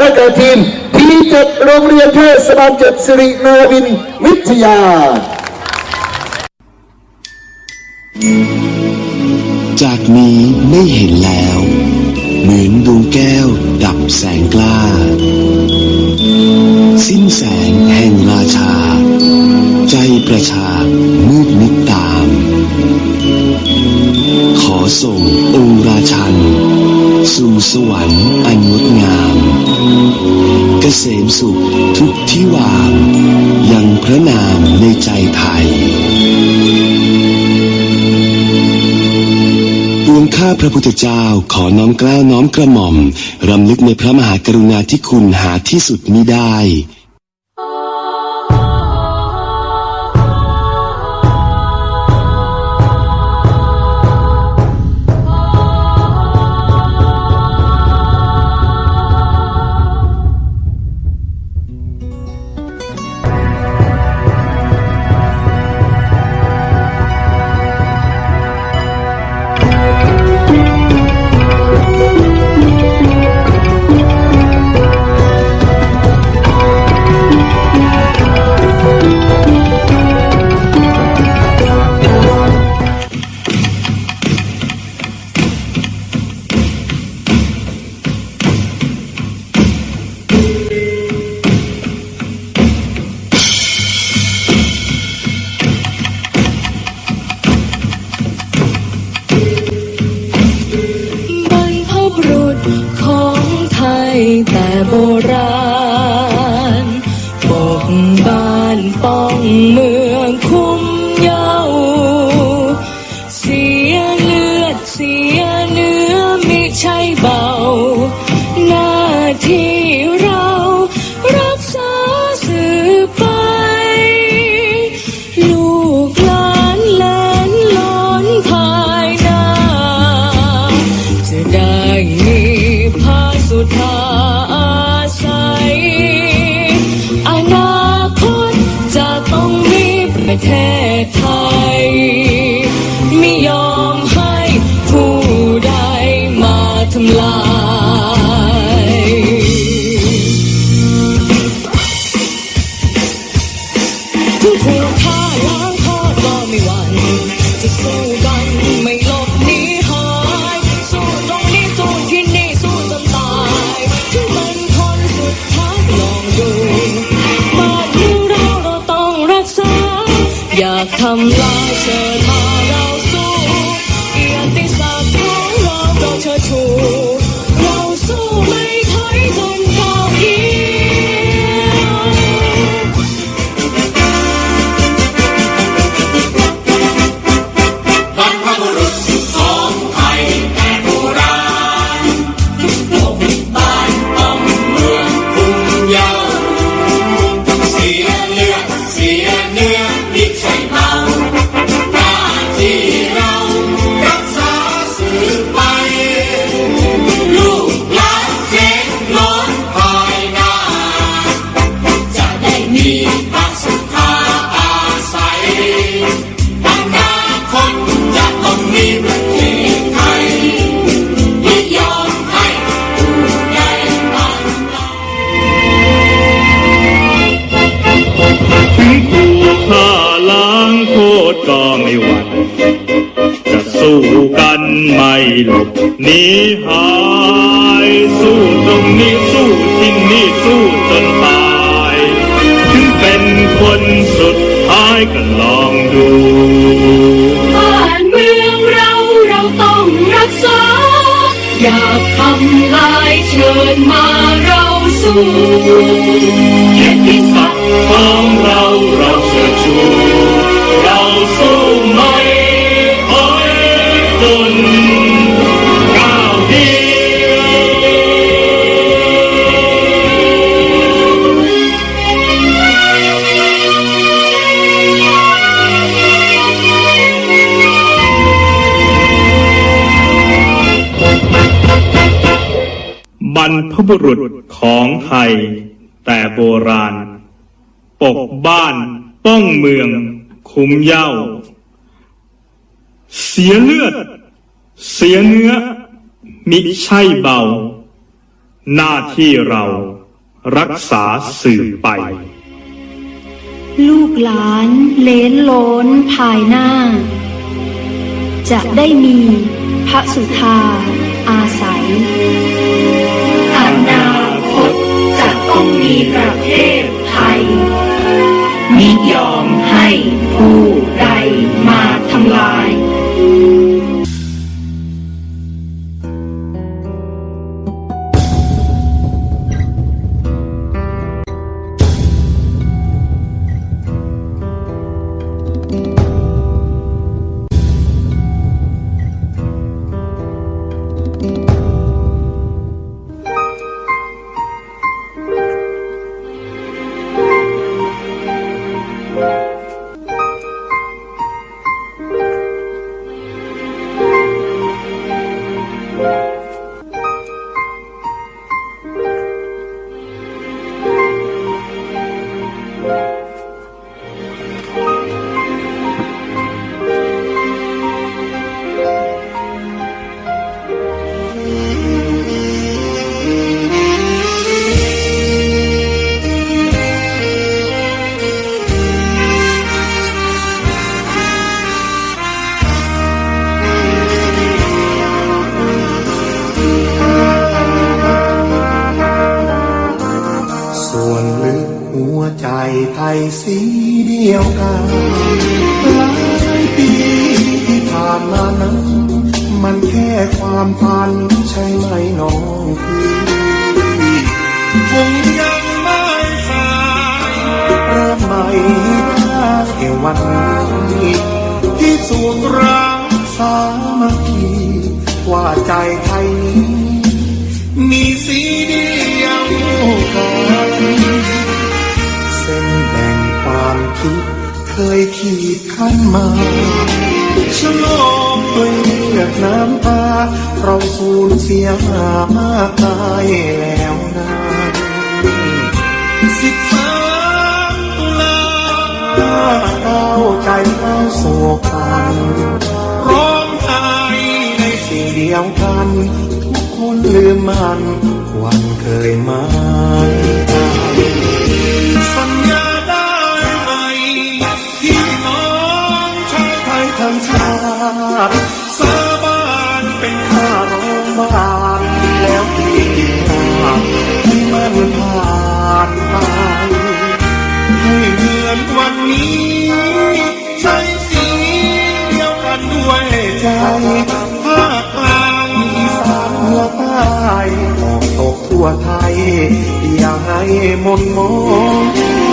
ได้แก่ทีมทีเจ็ดโรงเรียนเทศบาลเจ็ดสิรินาวินวิทยาจากนี้ไม่เห็นแล้ว เหมือนดวงแก้วดับแสงกล้า สิ้นแสงแห่งราชา ใจประชามืดมิดตาม ขอส่งองค์ราชัน สู่สวรรค์อันงดงาม ษมสุขทุกที่วางยังพระนามในใจไทยดวงข้าพระพุทธเจ้าขอน้อมกล้าวน้อมกระหม่อม รำลึกในพระมหากรุณาธิคุณหาที่สุดมิได้ ประเทศไทย ไม่ยอมให้ผู้ใดมาทำลายผู้ฆ่าล้างทอดก็ไม่หวั่นจะสู้กันไม่ อย ไม่หลบหนีหายสู้ตรงนี้สู้ที่นี่สู้จนตายถึงเป็นคนสุดท้ายก็ลองดูบ้านเมืองเราเราต้องรักษา อยากทำลายเชิญมาเราสู้เกียรติศักดิ์ของเราเราเชิดชูเราสู้ไม่ บุรุษของไทย แต่โบราณ ปกบ้านป้องเมือง คุ้มเย้า เสียเลือด เสียเนื้อ มิใช่เบา หน้าที่เรารักษาสืบไป ลูกหลานเลนโลนภายหน้า จะได้มีพระสุธาอาศัย มีประเทศไทยมิยอม สีเดียวกันเส้นแบ่งความคิดเคยขีดขั้นมาฉลองด้วยเลือดน้ำตา เราสูญเสียมามากมายแล้วนะสิบสามตุลาเข้าใจเข้าโศกันร้องไห้ในสิ่งเดียวกัน ทุกคนลืมมัน วันเคยมันสัญญาได้ไหมพี่น้องชาวไทยทั้งชาติสาบานเป็นข้าร้องบ้านแล้วพี่ว่าให้มันผ่านไปให้เหมือนวันนี้ ทั่วไทย อย่าให้มนมอง